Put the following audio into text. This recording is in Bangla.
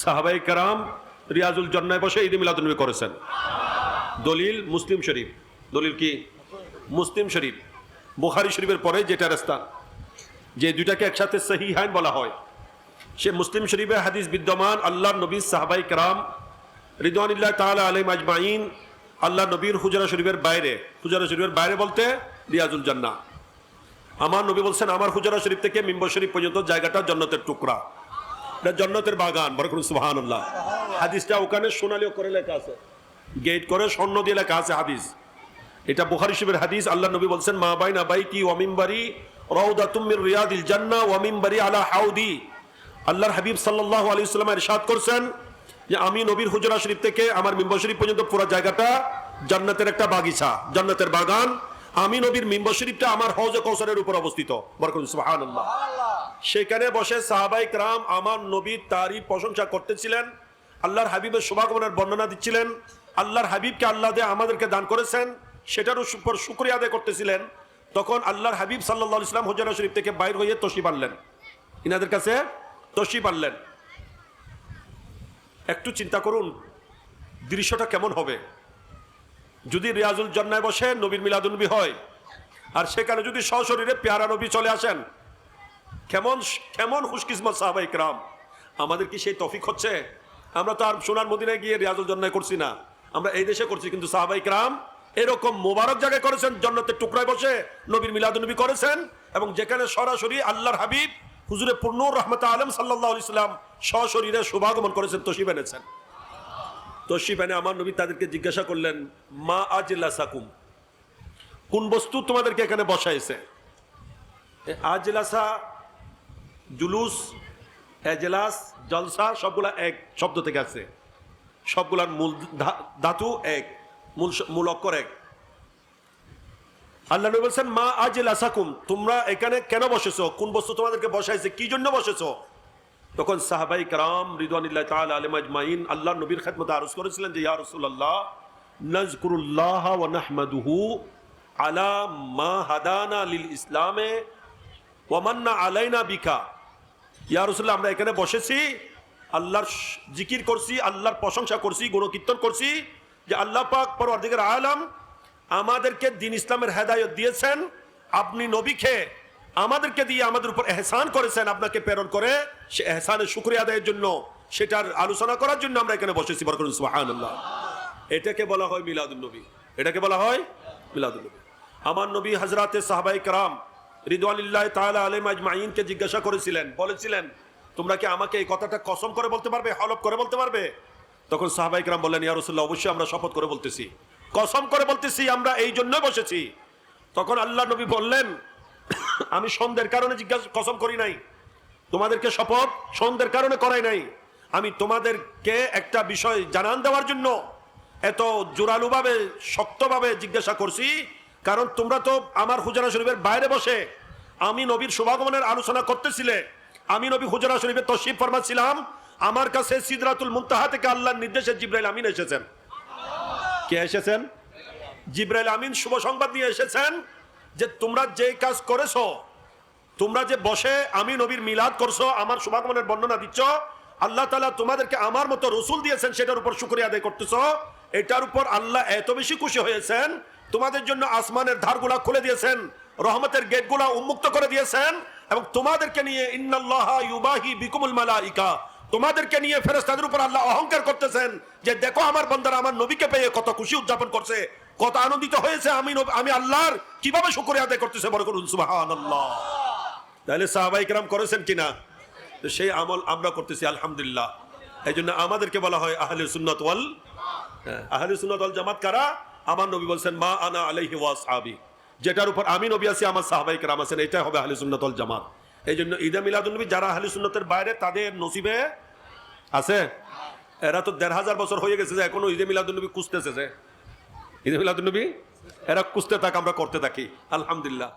সাহাবাই কারাম রিয়াজুল জন্নায় বসে ঈদ মিলাদুলনবী করেছেন। দলিল মুসলিম শরীফ। দলিল কি? মুসলিম শরীফ। বুখারি শরীফের পরে যেটা রাস্তা, যে দুইটাকে একসাথে সহি হাইন বলা হয়। সে মুসলিম শরীফে হাদিস বিদ্যমান আল্লাহ নবী সাহাবাই কারাম রিদওয়ানিল্লাহ তাআলা আলাইহিম আজমাইন আল্লাহ নবীর হুজরা শরীফের বাইরে। হুজরা শরীফের বাইরে বলতে রিয়াজুল জান্নাহ। আমার নবী বলছেন, আমার হুজরা শরীফ থেকে মিম্বর শরীফ পর্যন্ত জায়গাটা জন্নতের টুকরা। এটা জন্নতের বাগান বরকর সুহান আল্লাহ হাদিসটা ওখানে সোনালি করে লেখা আছে। গেট করে স্বর্ণ দিয়ে লেখা আছে হাদিস। এটা বুখারি শিবের হাদিস, আল্লাহ নবী বলছেন, মা বাইনা বাইতি ওয়ামিমবারি রওদা তুমির রিয়াদিল ওয়ামিমবারি আলা হাউদি। আল্লাহর হাবিব সাল্লাল্লাহু আলাইহি সাল্লাম ইরশাদ করছেন যে আমি নবীর হুজরা শরীফ থেকে আমার মিম্বর শরীফ পর্যন্ত পুরো জায়গাটা জান্নাতের একটা বাগিচা, জান্নাতের বাগান। আমি নবীর মিম্বর শরীফটা আমার হজ কৌসরের উপর অবস্থিত। বরকত সুবহানাল্লাহ। সেখানে বসে সাহাবাই রাম আমার নবীর তারই প্রশংসা করতেছিলেন। আল্লাহর হাবিবের শুভাগমনের বর্ণনা দিচ্ছিলেন। আল্লাহর হাবিবকে আল্লাহ আমাদেরকে দান করেছেন সেটার উপর শুক্রিয়া আদায় করতেছিলেন। তখন আল্লাহর হাবিব সাল্লাহ ইসলাম হুজারা শরীফ থেকে বাইর হয়ে তসি পারলেন ইনাদের কাছে তসি পারলেন একটু চিন্তা করুন, দৃশ্যটা কেমন হবে? যদি রিয়াজুল জন্নায় বসে নবীর মিলাদুলনবী হয়, আর সেখানে যদি সশরীরে পেয়ারা নবী চলে আসেন কেমন কেমন হুশকিসমত সাহাবাই রাম আমাদের কি সেই তফিক হচ্ছে? আমরা তো আর সোনার মদিনায় গিয়ে রিয়াজুল জন্নায় করছি না। আমরা এই দেশে করছি, কিন্তু সাহাবাই রাম এরকম মোবারক জায়গায় করেছেন, জন্নতের টুকরায় বসে নবীর মিলাদুনবী করেছেন, এবং যেখানে সরাসরি আল্লাহর হাবিব, হুজুরে পূর্ণুর রহমত আলম সাল্লাহ ইসলাম সশরীরে শুভাগমন করেছেন তসিব এনেছেন। তসিব এনে আমার নবী তাদেরকে জিজ্ঞাসা করলেন, মা আজিল্লা সাকুম কোন বস্তু তোমাদেরকে এখানে বসাইছে? আজলাসা জুলুস এজলাস জলসা, সবগুলা এক শব্দ থেকে আছে। সবগুলার মূল ধাতু এক, মূল মূল অক্ষর এক। আল্লাহ নবী বলছেন, মা আজলাসাকুম, তোমরা এখানে কেন বসেছো? কোন বস্তু তোমাদেরকে বসাইছে? কি জন্য বসেছো? তখন সাহাবাই কারাম রিদওয়ানিল্লাহ তাআলা আলাইহিম আজমাইন আল্লাহ নবীর খেদমতে আরজ করেছিলেন যে, ইয়া রাসূলুল্লাহ, নাযকুরুল্লাহ ওয়া নাহমাদুহু আলা মা হাদানা লিল ইসলামে ওয়ামান্না আলাইনা বিকা। ইয়া রাসূলুল্লাহ, আমরা এখানে বসেছি, আল্লাহর জিকির করছি, আল্লাহর প্রশংসা করছি, গুণকীর্তন করছি যে আল্লাহ পাক পরওয়ারদিগার আলাম আমাদেরকে দিন ইসলামের হেদায়ত দিয়েছেন, আপনি নবীকে আমাদেরকে দিয়ে আমাদের উপর এহসান করেছেন, আপনাকে প্রেরণ করে সে এহসানের শুক্রিয়া আদায়ের জন্য, সেটার আলোচনা করার জন্য আমরা এখানে বসেছি, বরকত সুবহানাল্লাহ। এটাকে বলা হয় মিলাদুল নবী। এটাকে বলা হয় মিলাদুল নবী। আমার নবী হজরতে সাহাবাই কারাম রিদওয়ানিল্লাহ তাআলা আলাইহিম আজমাইনকে জিজ্ঞাসা করেছিলেন, বলেছিলেন, তোমরা কি আমাকে এই কথাটা কসম করে বলতে পারবে, হলফ করে বলতে পারবে? তখন সাহাবাই কারাম বললেন, ইয়া রাসূলুল্লাহ, অবশ্যই আমরা শপথ করে বলতেছি, কসম করে বলতেছি, আমরা এই জন্য বসেছি। তখন আল্লাহ নবী বললেন, আমি সন্ধ্যের কারণে জিজ্ঞাসা, কসম করি নাই, তোমাদেরকে শপথ সন্ধ্যের কারণে করাই নাই, আমি তোমাদেরকে একটা বিষয় জানান দেওয়ার জন্য এত জোরালুভাবে, শক্তভাবে জিজ্ঞাসা করছি কারণ তোমরা তো আমার হুজরা শরীফের বাইরে বসে আমি নবীর শুভাগমনের আলোচনা করতেছিলে। আমি নবী হুজরা শরীফের তশিফ ফরমাচ্ছিলাম আমার কাছে সিদরাতুল মুনতাহা থেকে আল্লাহর নির্দেশে জিব্রাইল আমিন এসেছেন। কে এসেছেন? জিব্রাইল আমিন শুভ সংবাদ নিয়ে এসেছেন যে তোমরা যে কাজ করেছ, তোমরা যে বসে আমি নবীর মিলাদ করছ, আমার শুভাগমনের বর্ণনা দিচ্ছ, আল্লাহ তালা তোমাদেরকে আমার মতো রসুল দিয়েছেন, সেটার উপর শুক্রিয়া আদায় করতেছো। এটার উপর আল্লাহ এত বেশি খুশি হয়েছেন তোমাদের জন্য আসমানের ধারগুলা খুলে দিয়েছেন রহমতের গেটগুলা উন্মুক্ত করে দিয়েছেন এবং তোমাদেরকে নিয়ে তোমাদেরকে নিয়ে ফেরেশতাদের উপর আল্লাহ অহংকার করতেছেন যে দেখো আমার বন্দারা আমার নবীকে পেয়ে কত খুশি উদযাপন করছে কত আনন্দিত হয়েছে আমি আমি আল্লাহর কীভাবে শুকরিয়া আদায় করতেছে বড় করুন সুবহানাল্লাহ। তাহলে সাহাবাই কেরাম করেছেন কিনা? সেই আমল আমরা করতেছি আলহামদুলিল্লাহ। এই জন্য আমাদেরকে বলা হয় আহলে সুন্নত হ্যাঁ, আহলে সুন্নত জামাত কারা? আমার নবী বলছেন, মা আনা আলাইহি ওয়া সাহাবি যেটার উপর আমি নবী আছি, আমার সাহাবাই কেরাম আছেন, এটাই হবে আহলে সুন্নত জামাত। এই জন্য ঈদে মিলাদুলনবী যারা আহলে সুন্নতের বাইরে, তাদের নসিবে আছে? এরা তো দেড় হাজার বছর হয়ে গেছে যে এখনও ঈদে মিলাদুলনবী কুঁচতেছে যে। ঈদে মিলাদুলনবী এরা কুঁচতে থাক, আমরা করতে থাকি। আলহামদুলিল্লাহ।